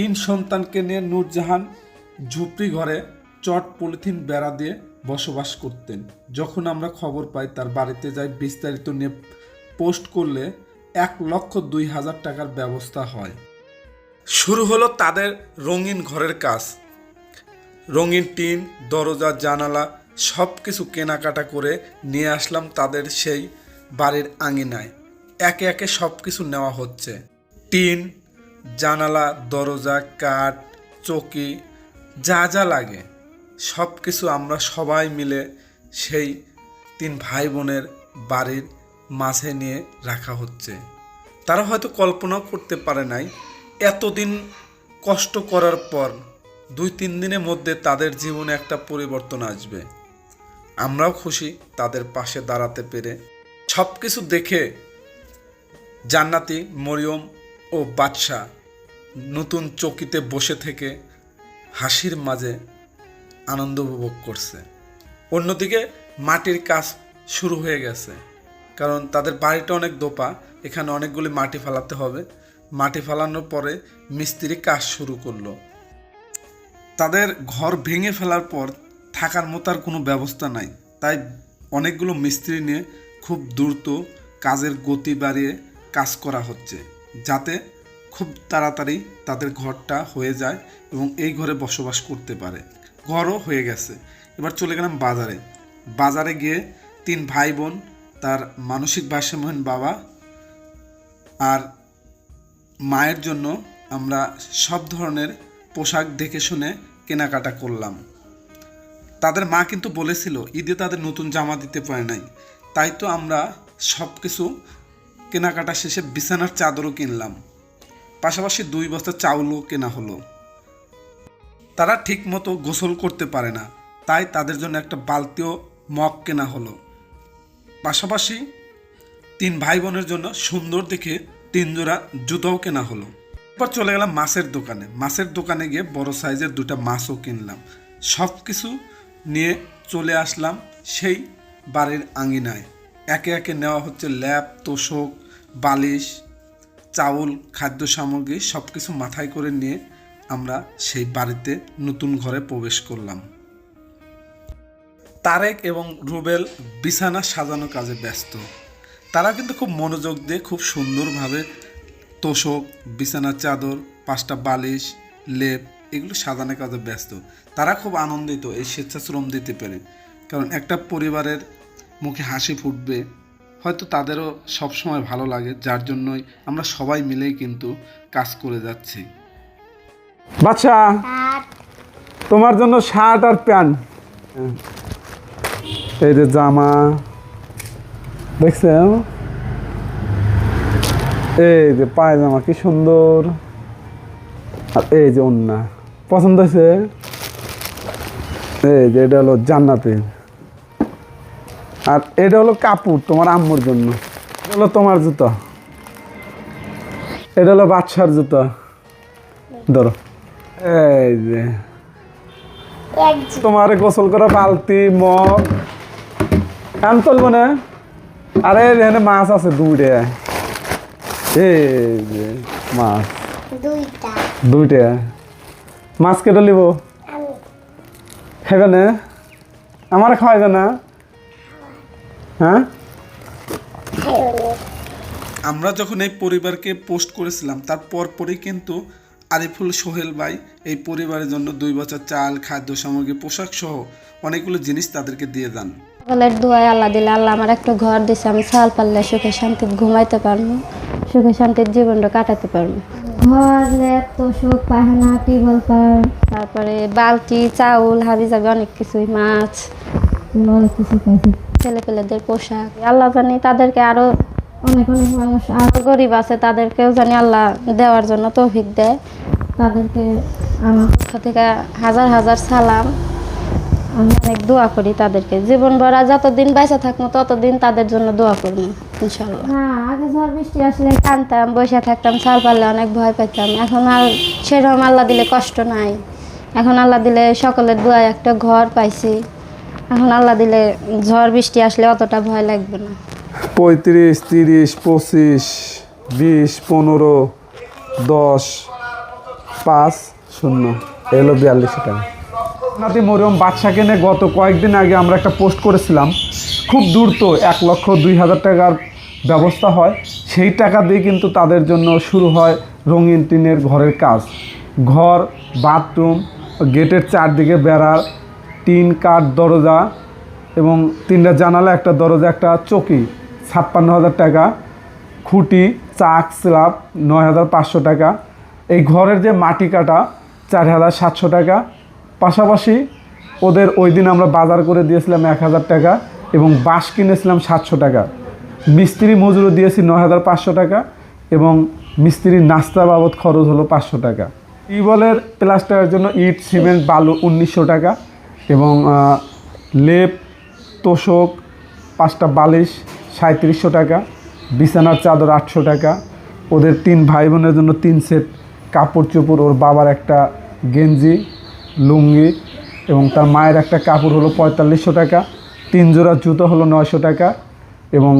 তিন সন্তানকে নিয়ে নূরজাহান ঝুপড়ি ঘরে চট পলিথিন বেড়া দিয়ে বসবাস করতেন। যখন আমরা খবর পাই, তার বাড়িতে যাই, বিস্তারিত নিয়ে পোস্ট করলে এক লক্ষ দুই হাজার টাকার ব্যবস্থা হয়। শুরু হলো তাদের রঙিন ঘরের কাজ। রঙিন টিন, দরজা, জানালা সব কিছু কেনাকাটা করে নিয়ে আসলাম তাদের সেই বাড়ির আঙিনায়। একে একে সব কিছু নেওয়া হচ্ছে। টিন জানালা, দরজা, কাঠ, চকি, যা যা লাগে, সব কিছু আমরা সবাই মিলে সেই তিন ভাই বোনের বাড়ির মাঝে নিয়ে রাখা হচ্ছে। তারা হয়তো কল্পনাও করতে পারে নাই, এতদিন কষ্ট করার পর দুই তিন দিনের মধ্যে তাদের জীবনে একটা পরিবর্তন আসবে। আমরাও খুশি তাদের পাশে দাঁড়াতে পেরে। সব কিছু দেখে জান্নাতি মরিয়ম ও বাদশাহ, নতুন চকিতে বসে থেকে হাসির মাঝে আনন্দ উপভোগ করছে। অন্যদিকে মাটির কাজ শুরু হয়ে গেছে, কারণ তাদের বাড়িটা অনেক দোপা, এখানে অনেকগুলি মাটি ফেলাতে হবে। মাটি ফেলানোর পরে মিস্ত্রি কাজ শুরু করল। তাদের ঘর ভেঙে ফেলার পর থাকার মতো আর কোনো ব্যবস্থা নাই, তাই অনেকগুলো মিস্ত্রি নিয়ে খুব দ্রুত কাজের গতি বাড়িয়ে কাজ করা হচ্ছে। যাতে খুব তাড়াতাড়ি তাদের ঘরটা হয়ে যায় এবং এই ঘরে বসবাস করতে পারে। ঘরও হয়ে গেছে। এবার চলে গেলাম বাজারে। বাজারে গিয়ে তিন ভাই বোন তার মানসিক ভারসাম্যহীন বাবা আর মায়ের জন্য আমরা সব ধরনের পোশাক দেখে শুনে কেনাকাটা করলাম। তাদের মা কিন্তু বলেছিল, ঈদে তাদের নতুন জামা দিতে পারে নাই। তাই তো আমরা সব কিছু কেনাকাটা শেষে বিছানার চাদরও কিনলাম। পাশাপাশি দুই বস্তা চাউলও কেনা হলো। তারা ঠিক মতো গোসল করতে পারে না, তাই তাদের জন্য একটা বালতিও মগ কেনা হলো। পাশাপাশি তিন ভাই বোনের জন্য সুন্দর দেখে তিন জোড়া জুতোও কেনা হলো। এরপর চলে গেলাম মাছের দোকানে। মাছের দোকানে গিয়ে বড় সাইজের দুটা মাছও কিনলাম। সব কিছু নিয়ে চলে আসলাম সেই বাড়ির আঙিনায়। একে একে নেওয়া হচ্ছে ল্যাপ তোষক, বালিশ, চাউল, খাদ্য সামগ্রী সব কিছু মাথায় করে নিয়ে আমরা সেই বাড়িতে নতুন ঘরে প্রবেশ করলাম। তারেক এবং রুবেল বিছানা সাজানো কাজে ব্যস্ত। তারা কিন্তু খুব মনোযোগ দিয়ে খুব সুন্দরভাবে তোষক, বিছানার চাদর, পাঁচটা বালিশ, লেপ এগুলো সাজানোর কাজে ব্যস্ত। তারা খুব আনন্দিত এই স্বেচ্ছাশ্রম দিতে পেরে। কারণ একটা পরিবারের মুখে হাসি ফুটবে। হয়তো তাদেরও সবসময় ভালো লাগে যার জন্যই আমরা সবাই মিলেই কিন্তু কাজ করে যাচ্ছি। বাচ্চা তোমার জন্য শার্ট আর প্যান্ট। এই যে জামা দেখছেন? এই যে পায়জামা কি সুন্দর। আর এই যে অন্যা পছন্দ হয়েছে? এই যে এটা হলো জান্নাতি। আর এটা হলো কাপড় তোমার আম্মুর জন্য। এটা হলো তোমার জুতো। এটা হলো বাচ্চার জুতো। ধরো। এই যে। তোমার গোসল করা বালতি মগ। কান তুলবো না? আরে এখানে মাছ আছে দুইটা। এই যে মাছ। দুইটা। মাছ কেটে নিব? খাইবে না? আমার খাওয়াইবে না? হ্যাঁ? আমরা যখন এই পরিবারকে পোস্ট করেছিলাম তার পরপরই কিন্তু আরিফুল সোহেল ভাই এই পরিবারের জন্য দুই বছর চাল খাদ্য সামগ্রী পোশাক সহ অনেকগুলো জিনিস তাদেরকে দিয়ে দেন। সকলের দোয়ায় আল্লাহ দিলে আল্লাহ আমার একটা ঘর দিছে আমি ছাল পারলে সুখে শান্তিতে ঘুমাইতে পারব সুখে শান্তির জীবনটা কাটাতে পারব। ঘর ল্যাপ তোষক পাহানা টিবল পার তারপরে বালতি চাউল হাবি যাবে অনেক কিছুই মাছ। অনেক কিছু পাইছি। ছেলে পেলেদের পোশাক। আল্লাহ জানি তাদেরকে আরও অনেক অনেক মানুষ, আরও গরিব আছে, তাদেরকেও জানি আল্লাহ দেওয়ার জন্য তৌফিক দেয়। তাদেরকে আমার থেকে হাজার হাজার সালাম। আমি অনেক দোয়া করি তাদেরকে। জীবন ভরা যতদিন বেঁচে থাকব, ততদিন তাদের জন্য দোয়া করব ইনশাল্লাহ হ্যাঁ আগে ঝড় বৃষ্টি আসলে কানতাম বসে থাকতাম, ছাল পারলে অনেক ভয় পেতাম। এখন আর সেরকম আল্লাহ দিলে কষ্ট নাই। এখন আল্লাহ দিলে সকলের দোয়ায় একটা ঘর পাইছি। এখন আল্লাহ দিলে ঝড় বৃষ্টি আসলে অতটা ভয় লাগবে না। পঁয়ত্রিশ তিরিশ পঁচিশ বিশ পনেরো দশ পাঁচ শূন্য। এলো বিয়াল্লিশশো টাকা। নাতি মরিয়ম বাদশাকে নিয়ে গত কয়েকদিন আগে আমরা একটা পোস্ট করেছিলাম। খুব দূর তো এক লক্ষ দুই হাজার টাকার ব্যবস্থা হয়। সেই টাকা দিয়ে কিন্তু তাদের জন্য শুরু হয় রঙিন টিনের ঘরের কাজ। ঘর বাথরুম গেটের চারদিকে বেড়ার টিন কাঠ দরজা এবং তিনটা জানালা, একটা দরজা, একটা চকি ছাপ্পান্ন হাজার টাকা। খুঁটি, চাক স্ল্যাব নয় হাজার পাঁচশো টাকা। এই ঘরের যে মাটি কাটা চার হাজার সাতশো টাকা। পাশাপাশি ওদের ওই দিন আমরা বাজার করে দিয়েছিলাম এক হাজার টাকা এবং বাঁশ কিনেছিলাম সাতশো টাকা। মিস্ত্রি মজুরি দিয়েছি নয় হাজার পাঁচশো টাকা এবং মিস্ত্রির নাস্তা বাবদ খরচ হলো পাঁচশো টাকা। টিউবওয়েলের প্লাস্টারের জন্য ইট, সিমেন্ট, বালু উনিশশো টাকা। লেপ, তোষক, পাঁচটা বালিশ সাঁত্রিশশো টাকা, বিছানার চাদর আটশো টাকা, ওদের তিন ভাই বোনের জন্য তিন সেট কাপড় চোপড় ওর বাবার একটা গেঞ্জি, লুঙ্গি এবং তার মায়ের একটা কাপড় হলো পঁয়তাল্লিশশো টাকা, তিন জোড়া জুতো হলো নয়শো টাকা এবং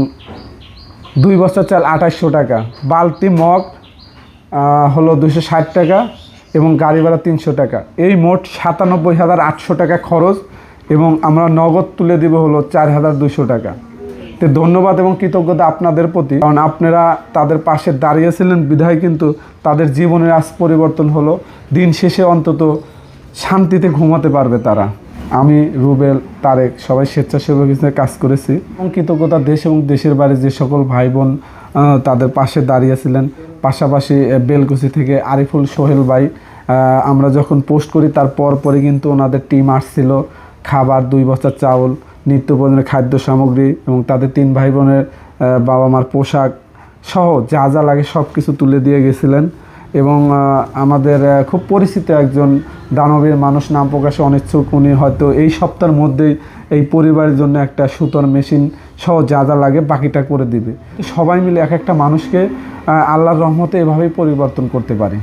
দুই বস্তা চাল আঠাশশো টাকা। বালতি মগ হলো দুশো ষাট টাকা এবং গাড়ি ভাড়া তিনশো টাকা। এই মোট সাতানব্বই হাজার আটশো টাকা খরচ এবং আমরা নগদ তুলে দিব হলো চার হাজার দুশো টাকা। তো ধন্যবাদ এবং কৃতজ্ঞতা আপনাদের প্রতি। কারণ আপনারা তাদের পাশে দাঁড়িয়েছিলেন, বিধায় কিন্তু তাদের জীবনের আজ পরিবর্তন হলো। দিন শেষে অন্তত শান্তিতে ঘুমাতে পারবে তারা। আমি রুবেল তারেক, সবাই স্বেচ্ছাসেবক হিসেবে কাজ করেছি। এবং কৃতজ্ঞতা দেশ এবং দেশের বাইরে যে সকল ভাই বোন তাদের পাশে দাঁড়িয়েছিলেন পাশাপাশি বেলকুচি থেকে আরিফুল সোহেল ভাই আমরা যখন পোস্ট করি, তার পর পরে কিন্তু ওনাদের টিম আসছিল। খাবার, দুই বস্তা চাউল নিত্য প্রয়োজনের খাদ্য সামগ্রী এবং তাদের তিন ভাই বোনের বাবা মার পোশাক সহ যা যা লাগে সব কিছু তুলে দিয়ে গেছিলেন। এবং আমাদের খুব পরিচিত একজন দানবীর মানুষ, নাম প্রকাশে অনিচ্ছুক। উনি হয়তো এই সপ্তাহের মধ্যেই এই পরিবারের জন্য একটা সুতোর মেশিন সহ যা যা লাগে বাকিটা করে দিবে। সবাই মিলে এক একটা মানুষকে আল্লাহর রহমতে এভাবেই পরিবর্তন করতে পারে।